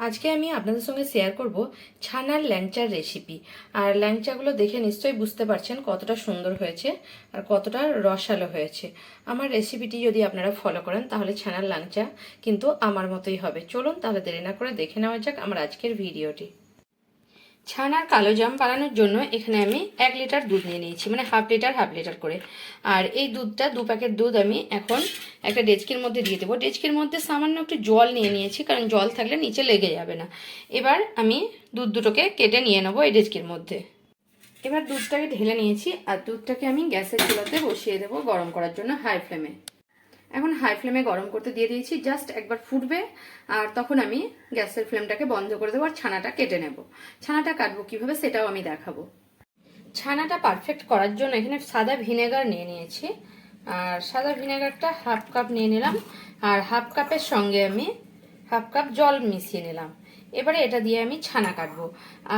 আজকে আমি আপনাদের সঙ্গে শেয়ার করব ছানার ল্যাংচার রেসিপি আর ল্যাংচাগুলো দেখে নিশ্চয়ই বুঝতে পারছেন কতটা সুন্দর হয়েছে আর কতটা রসালো হয়েছে। আমার রেসিপিটি যদি আপনারা ফলো করেন, তাহলে ছানার ল্যাংচা কিন্তু আমার মতোই হবে। চলুন তাহলে দেরি না করে দেখে নেওয়া যাক আমার আজকের ভিডিওটি ছানার কালো জাম বানানোর জন্য এখানে আমি এক লিটার দুধ নিয়ে নিয়েছি মানে হাফ লিটার হাফ লিটার করে। আর এই দুধটা, দু প্যাকেট দুধ আমি এখন একটা ডেচকির মধ্যে দিয়ে দেবো। ডেচকির মধ্যে সামান্য একটু জল নিয়ে নিয়েছি, কারণ জল থাকলে নিচে লেগে যাবে না। এবার আমি দুধ দুটোকে কেটে নিয়ে নেব এই ডেচকির মধ্যে। এবার দুধটাকে ঢেলে নিয়েছি, আর দুধটাকে আমি গ্যাসের চুলাতে বসিয়ে দেবো গরম করার জন্য হাই ফ্লেমে। এখন হাই ফ্লেমে গরম করতে দিয়ে দিয়েছি জাস্ট একবার ফুটবে, আর তখন আমি গ্যাসের ফ্লেমটাকে বন্ধ করে দেবো আর ছানাটা কেটে নেব। ছানাটা কাটবো কীভাবে সেটাও আমি দেখাবো। ছানাটা পারফেক্ট করার জন্য এখানে সাদা ভিনেগার নিয়ে নিয়েছি, আর সাদা ভিনেগারটা হাফ কাপ নিয়ে নিলাম, আর হাফ কাপের সঙ্গে আমি হাফ কাপ জল মিশিয়ে নিলাম। এবারে এটা দিয়ে আমি ছানা কাটবো।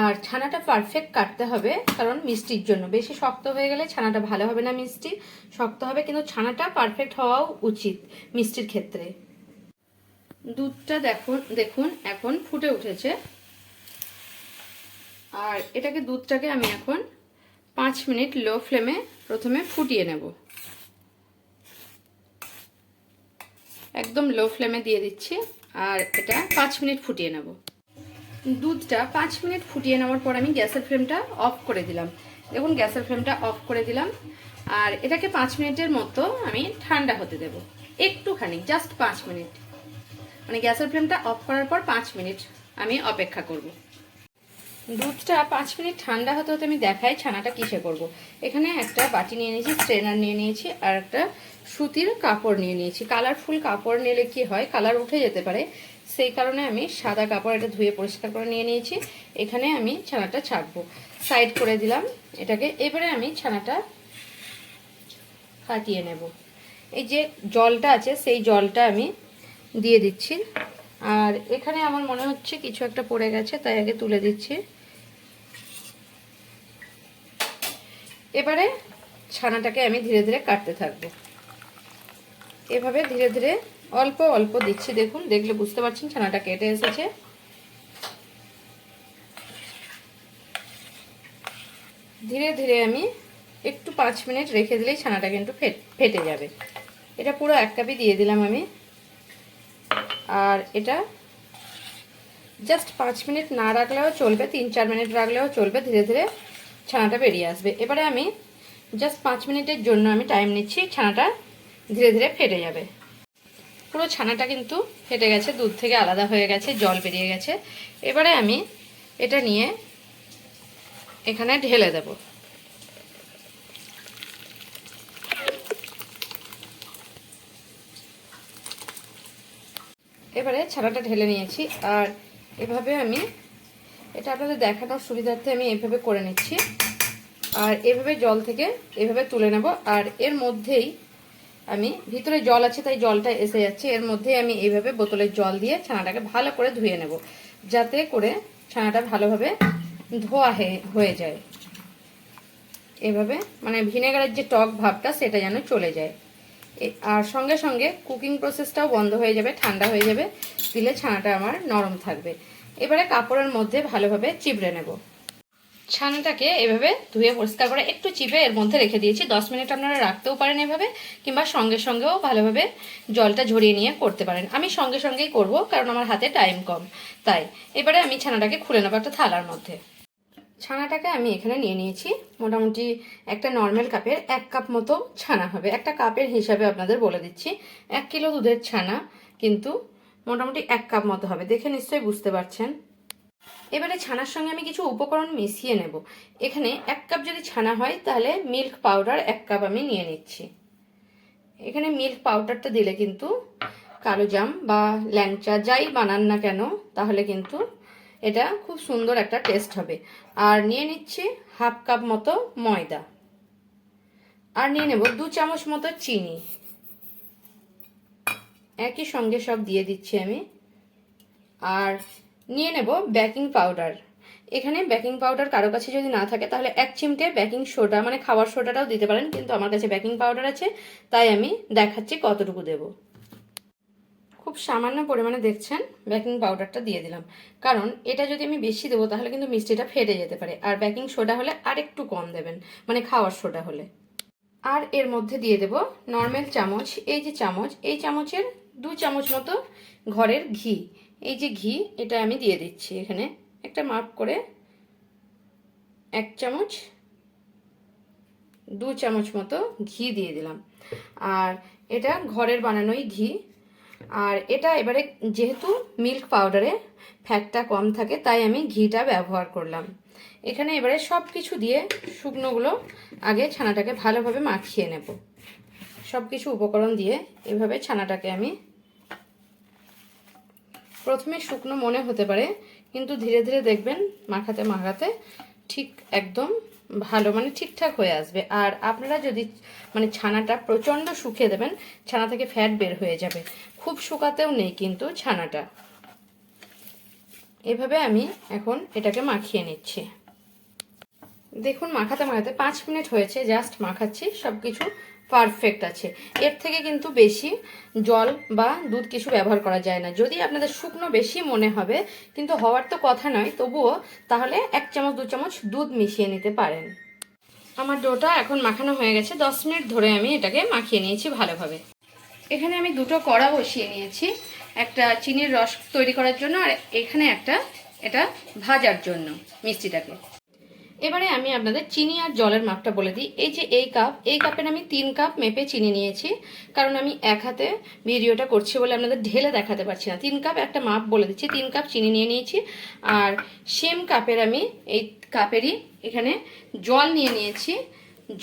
আর ছানাটা পারফেক্ট কাটতে হবে, কারণ মিষ্টির জন্য। বেশি শক্ত হয়ে গেলে ছানাটা ভালো হবে না মিষ্টি, শক্ত হবে, কিন্তু ছানাটা পারফেক্ট হওয়াও উচিত মিষ্টির ক্ষেত্রে। দুধটা দেখুন দেখুন, এখন ফুটে উঠেছে। আর এটাকে দুধটাকে আমি এখন পাঁচ মিনিট লো ফ্লেমে প্রথমে ফুটিয়ে নেব। একদম লো ফ্লেমে দিয়ে দিচ্ছি, আর এটা পাঁচ মিনিট ফুটিয়ে নেব। দুধটা পাঁচ মিনিট ফুটিয়ে নেওয়ার পর আমি গ্যাসের ফ্লেমটা অফ করে দিলাম। দেখুন, গ্যাসের ফ্লেমটা অফ করে দিলাম। আর এটাকে পাঁচ মিনিটের মতো আমি ঠান্ডা হতে দেব। একটুখানি জাস্ট পাঁচ মিনিট। মানে গ্যাসের ফ্লেমটা অফ করার পর পাঁচ মিনিট আমি অপেক্ষা করব। দুধটা পাঁচ মিনিট ঠান্ডা হতে হতে আমি দেখাই ছানাটা কিসে করব। এখানে একটা বাটি নিয়ে নিয়েছি স্ট্রেনার নিয়ে নিয়েছি, আর একটা সুতির কাপড় নিয়ে নিয়েছি। কালারফুল কাপড় নিলে কি হয়, কালার উঠে যেতে পারে। সেই কারণে আমি সাদা কাপড় এটা ধুয়ে পরিষ্কার করে নিয়ে নিয়েছি। এখানে আমি ছানাটা ছাকবো সাইড করে দিলাম। এটাকে এবারে আমি ছানাটা কাটিয়ে নেব। এই যে জলটা আছে, সেই জলটা আমি দিয়ে দিচ্ছি। আর এখানে আমার মনে হচ্ছে কিছু একটা পড়ে গেছে, তাই আগে তুলে দিচ্ছি। এবারে ছানাটাকে আমি ধীরে ধীরে কাটতে থাকব। এভাবে ধীরে ধীরে অল্প অল্প দিচ্ছি, দেখুন, দেখলে বুঝতে পারছেন, ছানাটা কেটে এসেছে। ধীরে ধীরে আমি একটু পাঁচ মিনিট রেখে দিলেই ছানাটা কিন্তু ফেটে যাবে। এটা পুরো এক কাপই দিয়ে দিলাম আমি। আর এটা জাস্ট পাঁচ মিনিট না রাখলেও চলবে, তিন, চার মিনিট রাখলেও চলবে, ধীরে ধীরে ছানাটা বেরিয়ে আসবে। এবারে আমি জাস্ট পাঁচ মিনিটের জন্য আমি টাইম নিচ্ছি, ছানাটা ধীরে ধীরে ফেটে যাবে। পুরো ছানাটা কিন্তু ফেটে গেছে, দুধ থেকে আলাদা হয়ে গেছে, জল বেরিয়ে গেছে। এবারে আমি এটা নিয়ে এখানে ঢেলে দেব। এবারে ছানাটা ঢেলে নিয়েছি, আর এভাবে আমি এটা আপনাদের দেখানোর সুবিধার্থে আমি এভাবে করে নিচ্ছি। আর এভাবে জল থেকে এভাবে তুলে নেব, আর এর মধ্যেই আমি ভিতরে জল আছে, তাই জলটা এসে যাচ্ছে। এর মধ্যে আমি এইভাবে বোতলের জল দিয়ে ছানাটাকে ভালো করে ধুয়ে নেব, যাতে করে ছানাটা ভালোভাবে ধোয়া হয়ে যায়। এভাবে মানে ভিনেগারের যে টক ভাবটা, সেটা যেন চলে যায়। আর সঙ্গে সঙ্গে কুকিং প্রসেসটাও বন্ধ হয়ে যাবে, ঠান্ডা হয়ে যাবে, দিলে ছানাটা আমার নরম থাকবে। এবারে কাপড়ের মধ্যে ভালোভাবে চিবড়ে নেব। ছানাটাকে এভাবে ধুয়ে পরিষ্কার করে একটু চিপে এর মধ্যে রেখে দিয়েছি। দশ মিনিট আপনারা রাখতেও পারেন এভাবে, কিংবা সঙ্গে সঙ্গেও ভালোভাবে জলটা ঝরিয়ে নিয়ে করতে পারেন। আমি সঙ্গে সঙ্গেই করব, কারণ আমার হাতে টাইম কম। তাই, এবারে আমি ছানাটাকে খুলে নেব একটা থালার মধ্যে। ছানাটাকে আমি এখানে নিয়ে নিয়েছি। মোটামুটি একটা নর্মাল কাপের এক কাপ মতো ছানা হবে। একটা কাপের হিসাবে আপনাদের বলে দিচ্ছি, এক কিলো দুধের ছানা, কিন্তু মোটামুটি এক কাপ মতো হবে। দেখে নিশ্চয়ই বুঝতে পারছেন। এবারে ছানার সঙ্গে আমি কিছু উপকরণ মিশিয়ে নেব। এখানে এক কাপ যদি ছানা হয়, তাহলে মিল্ক পাউডার এক কাপ আমি নিয়ে নিচ্ছি। এখানে মিল্ক পাউডারটা দিলে কিন্তু কালো জাম বা ল্যাংচা যাই বানান না কেন, তাহলে কিন্তু এটা খুব সুন্দর একটা টেস্ট হবে। আর নিয়ে নিচ্ছি হাফ কাপ মতো ময়দা। আর নিয়ে নেব দু চামচ মতো চিনি। একই সঙ্গে সব দিয়ে দিচ্ছি আমি। আর নিয়ে নেব বেকিং পাউডার। এখানে বেকিং পাউডার কারও কাছে যদি না থাকে, তাহলে এক চিমটে বেকিং সোডা মানে খাবার সোডাটাও দিতে পারেন, কিন্তু আমার কাছে বেকিং পাউডার আছে, তাই আমি দেখাচ্ছি কতটুকু দেব। খুব সামান্য পরিমাণে দেখছেন, বেকিং পাউডারটা দিয়ে দিলাম। কারণ এটা যদি আমি বেশি দেবো, তাহলে কিন্তু মিষ্টিটা ফেটে যেতে পারে, আর বেকিং সোডা হলে আর একটু কম দেবেন মানে খাওয়ার সোডা হলে। আর এর মধ্যে দিয়ে দেব নর্মাল চামচ, এই যে চামচ, এই চামচের দু চামচ মতো ঘরের ঘি। এই যে ঘি, এটা আমি দিয়ে দিচ্ছি এখানে। একটা মাপ করে এক চামচ, দু চামচ মতো ঘি দিয়ে দিলাম। আর এটা ঘরের বানানোই ঘি। আর এটা এবারে যেহেতু মিল্ক পাউডারে ফ্যাটটা কম থাকে, তাই আমি ঘিটা ব্যবহার করলাম। এখানে এবারে সব কিছু দিয়ে শুকনোগুলো আগে ছানাটাকে ভালোভাবে মাখিয়ে নেব। সব কিছু উপকরণ দিয়ে এভাবে ছানাটাকে আমি প্রথমে শুকনো মনে হতে পারে, কিন্তু ধীরে ধীরে দেখবেন মাখাতে মাখাতে ঠিক একদম ভালো মানে ঠিকঠাক হয়ে আসবে। আর আপনারা যদি মানে ছানাটা প্রচণ্ড শুকিয়ে দেবেন, ছানা থেকে ফ্যাট বের হয়ে যাবে। খুব শুকাতেও নেই কিন্তু ছানাটা। এভাবে আমি এখন এটাকে মাখিয়ে নিচ্ছি। দেখুন, মাখাতে মাখাতে পাঁচ মিনিট হয়েছে, জাস্ট মাখাচ্ছি সব কিছু পারফেক্ট আছে। এর থেকে কিন্তু বেশি জল বা দুধ কিছু ব্যবহার করা যায় না। যদি আপনাদের শুকনো বেশি মনে হবে, কিন্তু হওয়ার তো কথা নয়, তবুও তাহলে এক চামচ, দু চামচ দুধ মিশিয়ে নিতে পারেন। আমার ডোটা এখন মাখানো হয়ে গেছে। দশ মিনিট ধরে আমি এটাকে মাখিয়ে নিয়েছি ভালোভাবে। এখানে আমি দুটো কড়া বসিয়ে নিয়েছি, একটা চিনির রস তৈরি করার জন্য আর এখানে একটা এটা ভাজার জন্য মিষ্টিটাকে। এবারে আমি আপনাদের চিনি আর জলের মাপটা বলে দিই। এই যে এই কাপ এই কাপের আমি তিন কাপ মেপে চিনি নিয়েছি। কারণ আমি এক হাতে ভিডিওটা করছি বলে আপনাদের ঢেলে দেখাতে পারছি না। তিন কাপ একটা মাপ বলে দিচ্ছি। তিন কাপ চিনি নিয়ে নিয়েছি। আর সেম কাপের আমি এই কাপেরই এখানে জল নিয়ে নিয়েছি।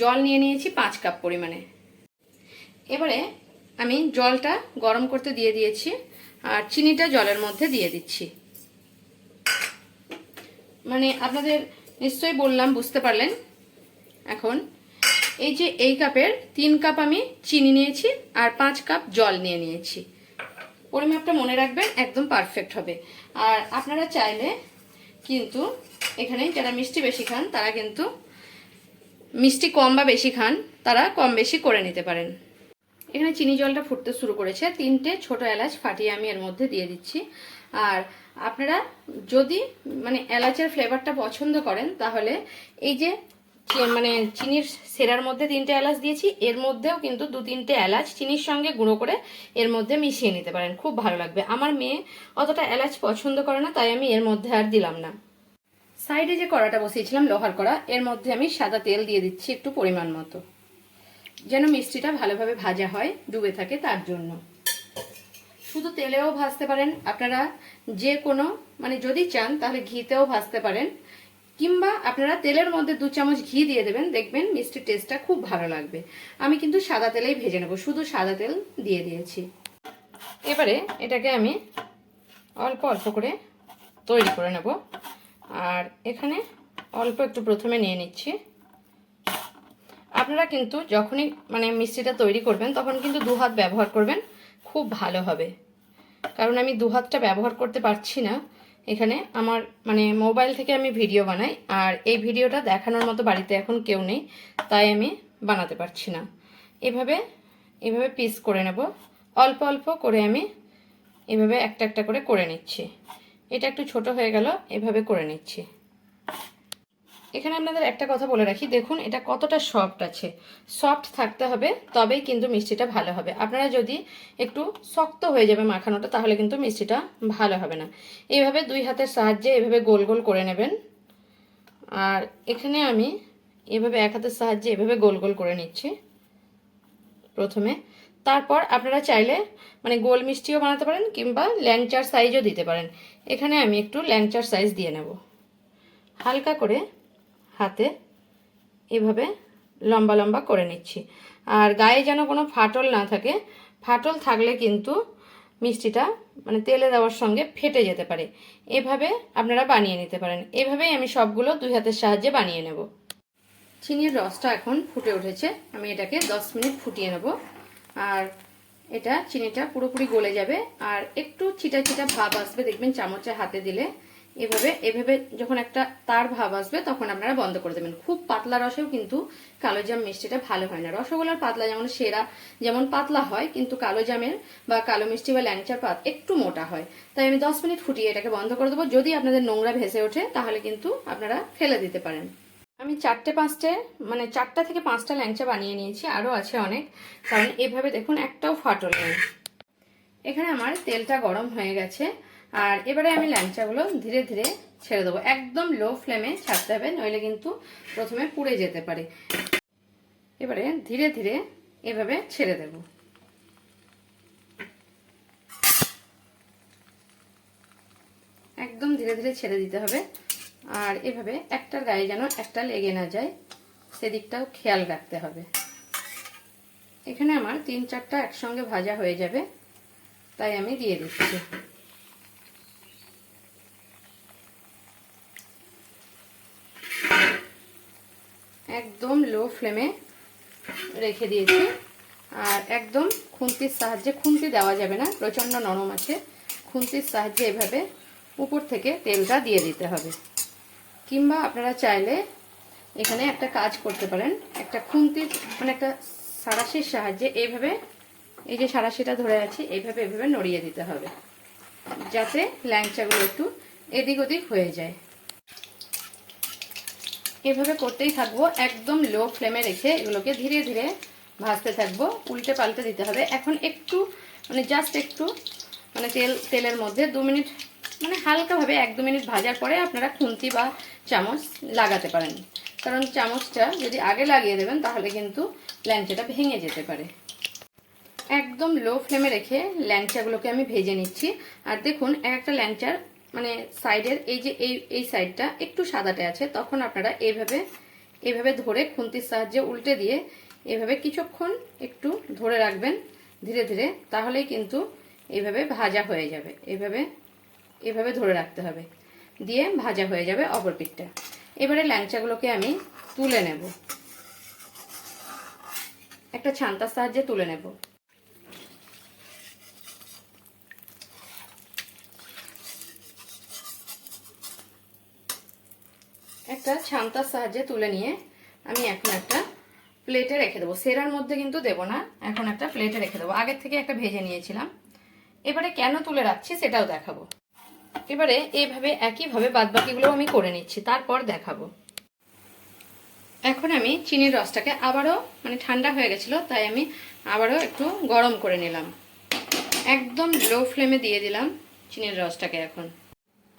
জল নিয়ে নিয়েছি পাঁচ কাপ পরিমাণে। এবারে আমি জলটা গরম করতে দিয়ে দিয়েছি আর চিনিটা জলের মধ্যে দিয়ে দিচ্ছি। মানে আপনাদের নিশ্চয়ই বললাম, বুঝতে পারলেন? এখন, এই যে এই কাপের তিন কাপ আমি চিনি নিয়েছি আর পাঁচ কাপ জল নিয়ে নিয়েছি। পরিমাপটা মনে রাখবেন, একদম পারফেক্ট হবে। আর আপনারা চাইলে কিন্তু এখানে যারা মিষ্টি বেশি খান, তারা কিন্তু মিষ্টি কম বা বেশি খান, তারা কম বেশি করে নিতে পারেন। এখানে চিনি জলটা ফুটতে শুরু করেছে। তিনটে ছোট এলাচ ফাটিয়ে আমি এর মধ্যে দিয়ে দিচ্ছি। আর আপনারা যদি মানে এলাচের ফ্লেভারটা পছন্দ করেন, তাহলে এই যে মানে চিনির সেরার মধ্যে তিনটে এলাচ দিয়েছি, এর মধ্যেও কিন্তু দু তিনটে এলাচ চিনির সঙ্গে গুঁড়ো করে এর মধ্যে মিশিয়ে নিতে পারেন, খুব ভালো লাগবে। আমার মেয়ে অতটা এলাচ পছন্দ করে না, তাই আমি এর মধ্যে আর দিলাম না। সাইডে যে কড়াটা বসিয়েছিলাম, লোহার কড়া, এর মধ্যে আমি সাদা তেল দিয়ে দিচ্ছি একটু পরিমাণ মতো, যেন মিষ্টিটা ভালোভাবে ভাজা হয়, ডুবে থাকে তার জন্য। শুধু তেলেও ভাজতে পারেন। আপনারা যে কোনো মানে যদি চান, তাহলে ঘিতেও ভাজতে পারেন। কিংবা আপনারা তেলের মধ্যে দু চামচ ঘি দিয়ে দেবেন। দেখবেন মিষ্টির টেস্টটা খুব ভালো লাগবে। আমি কিন্তু সাদা তেলেই ভেজে নেব। শুধু সাদা তেল দিয়ে দিয়েছি। এবারে এটাকে আমি অল্প অল্প করে তৈরি করে নেব। আর এখানে অল্প একটু প্রথমে নিয়ে নিচ্ছি। আপনারা কিন্তু যখনই মানে মিষ্টিটা তৈরি করবেন, তখন কিন্তু দু হাত ব্যবহার করবেন। খুব ভালো হবে। কারণ আমি দু হাতটা ব্যবহার করতে পারছি না। এখানে আমার মানে মোবাইল থেকে আমি ভিডিও বানাই, আর এই ভিডিওটা দেখানোর মতো বাড়িতে এখন কেউ নেই, তাই আমি বানাতে পারছি না। এভাবে এভাবে পিস করে নেব। অল্প অল্প করে আমি এভাবে একটা একটা করে করে নিচ্ছি। এটা একটু ছোট হয়ে গেল, এভাবে করে নিচ্ছি। এখানে আপনাদের একটা কথা বলে রাখি। দেখুন, এটা কতটা সফট আছে। সফট থাকতে হবে, তবেই কিন্তু মিষ্টিটা ভালো হবে। আপনারা যদি একটু শক্ত হয়ে যাবে মাখানোটা, তাহলে কিন্তু মিষ্টিটা ভালো হবে না। এইভাবে দুই হাতের সাহায্যে এভাবে গোল গোল করে নেবেন। আর এখানে আমি এভাবে এক হাতের সাহায্যে এভাবে গোল গোল করে নিচ্ছি প্রথমে। তারপর আপনারা চাইলে মানে গোল মিষ্টিও বানাতে পারেন কিংবা ল্যাংচার সাইজও দিতে পারেন। এখানে আমি একটু ল্যাংচার সাইজ দিয়ে নেব। হালকা করে হাতে এভাবে লম্বা লম্বা করে নিচ্ছি। আর গায়ে যেন কোনো ফাটল না থাকে, ফাটল থাকলে কিন্তু মিষ্টিটা মানে তেলে দেওয়ার সঙ্গে ফেটে যেতে পারে। এভাবে আপনারা বানিয়ে নিতে পারেন। এভাবেই আমি সবগুলো দুই হাতের সাহায্যে বানিয়ে নেব। চিনির রসটা এখন ফুটে উঠেছে। আমি এটাকে দশ মিনিট ফুটিয়ে নেব। আর এটা চিনিটা পুরোপুরি গলে যাবে। আর একটু ছিটা ছিটা ভাব আসবে, দেখবেন চামচে হাতে দিলে। এভাবে এভাবে যখন একটা তার ভাব আসবে, তখন আপনারা বন্ধ করে দেবেন। খুব পাতলা রসেও কিন্তু কালো জাম মিষ্টিটা ভালো হয় না। রসগোল্লার পাতলা যেমন সেরা, যেমন পাতলা হয়, কিন্তু কালো জামের বা কালো মিষ্টি বা ল্যাংচার পাত একটু মোটা হয়। তাই আমি দশ মিনিট ফুটিয়ে এটাকে বন্ধ করে দেবো। যদি আপনাদের নোংরা ভেসে ওঠে, তাহলে কিন্তু আপনারা ফেলে দিতে পারেন। আমি চারটে পাঁচটে মানে চারটা থেকে পাঁচটা ল্যাংচা বানিয়ে নিয়েছি, আরও আছে অনেক। কারণ এভাবে দেখুন, একটাও ফাটল নেই। এখানে আমার তেলটা গরম হয়ে গেছে। আর এবারে আমি ল্যাংচাগুলো ধীরে ধীরে ছেড়ে দেবো। একদম লো ফ্লেমে ছাড়তে হবে, নইলে কিন্তু প্রথমে পুড়ে যেতে পারে। এবারে ধীরে ধীরে এভাবে ছেড়ে দেব। একদম ধীরে ধীরে ছেড়ে দিতে হবে। আর এভাবে একটার গায়ে যেন একটা লেগে না যায়, সেদিকটাও খেয়াল রাখতে হবে। এখানে আমার তিন চারটা একসঙ্গে ভাজা হয়ে যাবে, তাই আমি দিয়ে দিচ্ছি। একদম লো ফ্লেমে রেখে দিয়েছি। আর একদম খুন্তির সাহায্যে, খুন্তি দেওয়া যাবে না, প্রচণ্ড নরম আছে। খুন্তির সাহায্যে এভাবে উপর থেকে তেলটা দিয়ে দিতে হবে। কিংবা আপনারা চাইলে এখানে একটা কাজ করতে পারেন। একটা খুন্তির মানে একটা সারাশির সাহায্যে এইভাবে এই যে সারাশিটা ধরে আছে এইভাবে এভাবে নড়িয়ে দিতে হবে। যাতে ল্যাংচাগুলো একটু এদিক ওদিক হয়ে যায়। এভাবে করতেই থাকব, একদম লো ফ্লেমে রেখে এগুলোকে ধীরে ধীরে ভাজতে থাকব, উল্টে পাল্টে দিতে হবে। এখন একটু মানে জাস্ট একটু মানে তেল, তেলের মধ্যে দু মিনিট মানে হালকাভাবে এক দু মিনিট ভাজার পরে আপনারা খুন্তি বা চামচ লাগাতে পারেন। কারণ চামচটা যদি আগে লাগিয়ে দেবেন, তাহলে কিন্তু ল্যাংচাটা ভেঙে যেতে পারে। একদম লো ফ্লেমে রেখে ল্যাংচাগুলোকে আমি ভেজে নিচ্ছি। আর দেখুন, একটা ল্যাংচার মানে সাইডের এই যে এই এই সাইডটা একটু সাদাটে আছে, তখন আপনারা এইভাবে এইভাবে ধরে খুন্তির সাহায্যে উল্টে দিয়ে এভাবে কিছুক্ষণ একটু ধরে রাখবেন ধীরে ধীরে, তাহলেই কিন্তু এইভাবে ভাজা হয়ে যাবে। এইভাবে এভাবে ধরে রাখতে হবে। দিয়ে ভাজা হয়ে যাবে অপর পিঠটা। এবারে ল্যাংচাগুলোকে আমি তুলে নেব। একটা ছান্তার সাহায্যে তুলে নেব। একটা ছান্তার সাহায্যে তুলে নিয়ে আমি এখন একটা প্লেটে রেখে দেবো। সেরার মধ্যে কিন্তু দেবো না, এখন একটা প্লেটে রেখে দেবো। আগের থেকে একটা ভেজে নিয়েছিলাম। এবারে কেন তুলে রাখছি সেটাও দেখাবো। এবারে এইভাবে একইভাবে বাদবাকিগুলো আমি করে নিচ্ছি, তারপর দেখাবো। এখন আমি চিনির রসটাকে আবারও মানে ঠান্ডা হয়ে গেছিল, তাই আমি আবারও একটু গরম করে নিলাম। একদম লো ফ্লেমে দিয়ে দিলাম চিনির রসটাকে এখন।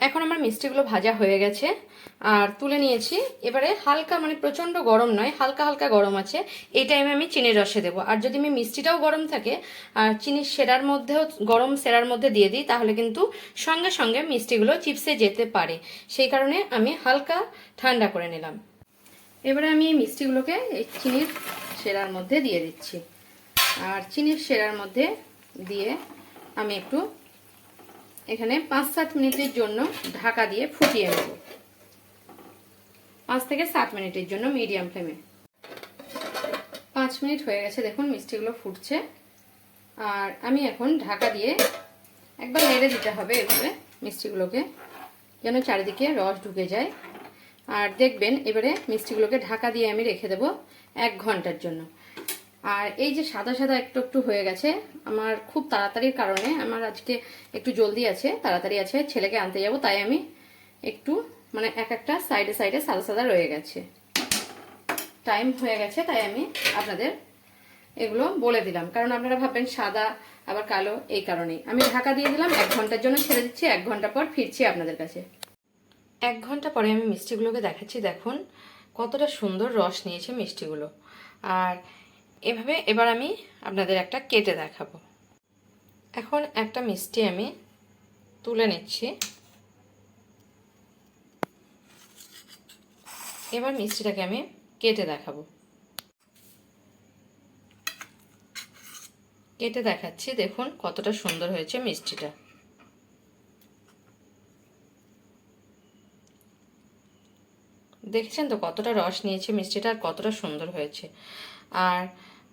এখন আমার মিষ্টিগুলো ভাজা হয়ে গেছে, আর তুলে নিয়েছি। এবারে হালকা মানে প্রচণ্ড গরম নয়, হালকা হালকা গরম আছে। এই টাইমে আমি চিনির রসে দেবো। আর যদি আমি মিষ্টিটাও গরম থাকে, আর চিনির সেরার মধ্যেও, গরম সেরার মধ্যে দিয়ে দিই, তাহলে কিন্তু সঙ্গে সঙ্গে মিষ্টিগুলো চিপসে যেতে পারে। সেই কারণে আমি হালকা ঠান্ডা করে নিলাম। এবারে আমি এই মিষ্টিগুলোকে এই চিনির সেরার মধ্যে দিয়ে দিচ্ছি। আর চিনির সেরার মধ্যে দিয়ে আমি একটু এখানে পাঁচ সাত মিনিটের জন্য ঢাকা দিয়ে ফুটিয়ে নেব। পাঁচ থেকে সাত মিনিটের জন্য মিডিয়াম ফ্লেমে। পাঁচ মিনিট হয়ে গেছে, দেখুন মিষ্টিগুলো ফুটছে। আর আমি এখন ঢাকা দিয়ে একবার নেড়ে দিতে হবে এভাবে মিষ্টিগুলোকে, যেন চারিদিকে রস ঢুকে যায়। আর দেখবেন এবারে মিষ্টিগুলোকে ঢাকা দিয়ে আমি রেখে দেব এক ঘণ্টার জন্য। আর এই যে সাদা সাদা একটু একটু হয়ে গেছে, আমার খুব তাড়াতাড়ির কারণে, আমার আজকে একটু জলদি আছে, তাড়াতাড়ি আছে, ছেলেকে আনতে যাব, তাই আমি একটু মানে এক একটা সাইডে সাইডে সাদা সাদা রয়ে গেছে। টাইম হয়ে গেছে, তাই আমি আপনাদের এগুলো বলে দিলাম। কারণ আপনারা ভাববেন সাদা, আবার কালো, এই কারণেই। আমি ঢাকা দিয়ে দিলাম, এক ঘণ্টার জন্য ছেড়ে দিচ্ছি, এক ঘণ্টা পর ফিরছি আপনাদের কাছে। এক ঘণ্টা পরে আমি মিষ্টিগুলোকে দেখাচ্ছি, দেখুন, কতটা সুন্দর রস নিয়েছে মিষ্টিগুলো। আর এভাবে এবার আমি আপনাদের একটা কেটে দেখাবো। এখন একটা মিষ্টি আমি তুলে নিচ্ছি। এবার মিষ্টিটাকে আমি কেটে দেখাবো। কেটে দেখাচ্ছি, দেখুন কতটা সুন্দর হয়েছে মিষ্টিটা। দেখেছেন তো কতটা রস নিয়েছে মিষ্টিটা আর কতটা সুন্দর হয়েছে। আর